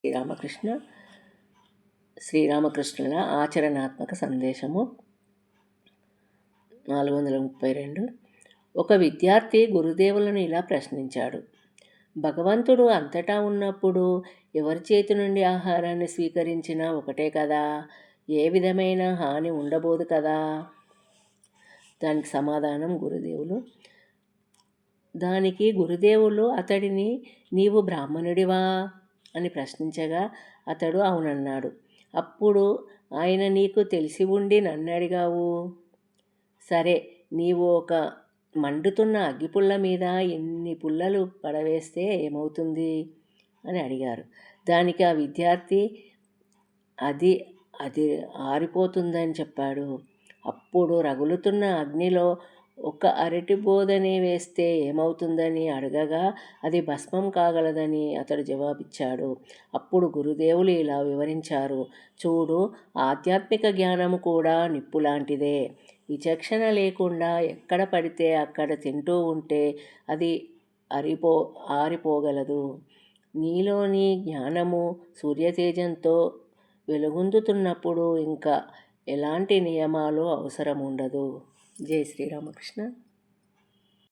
శ్రీరామకృష్ణ శ్రీరామకృష్ణుల ఆచరణాత్మక సందేశము నాలుగు వందల ముప్పై రెండు. ఒక విద్యార్థి గురుదేవులను ఇలా ప్రశ్నించాడు. భగవంతుడు అంతటా ఉన్నప్పుడు ఎవరి చేతి నుండి ఆహారాన్ని స్వీకరించినా ఒకటే కదా? ఏ విధమైన హాని ఉండబోదు కదా? దానికి సమాధానం గురుదేవులు. దానికి గురుదేవులు అతడిని నీవు బ్రాహ్మణుడివా? అని ప్రశ్నించగా అతడు అవునన్నాడు. అప్పుడు ఆయన నీకు తెలిసి ఉండి నన్ను అడిగావు? సరే నీవు ఒక మండుతున్న అగ్గిపుల్ల మీద ఎన్ని పుల్లలు పడవేస్తే ఏమవుతుంది? అని అడిగారు. దానికి ఆ విద్యార్థి అది అది ఆరిపోతుందని చెప్పాడు. అప్పుడు రగులుతున్న అగ్నిలో ఒక అరటి బోధనే వేస్తే ఏమవుతుందని అడగగా అది భస్మం కాగలదని అతడు జవాబిచ్చాడు. అప్పుడు గురుదేవులు ఇలా వివరించారు. చూడు ఆధ్యాత్మిక జ్ఞానము కూడా నిప్పు లాంటిదే విచక్షణ లేకుండా ఎక్కడ పడితే అక్కడ తింటూ ఉంటే అది అరిపో ఆరిపోగలదు. నీలోని జ్ఞానము సూర్యతేజంతో వెలుగొందుతున్నప్పుడు ఇంకా ఎలాంటి నియమాలు అవసరం ఉండదు జై శ్రీరామకృష్ణ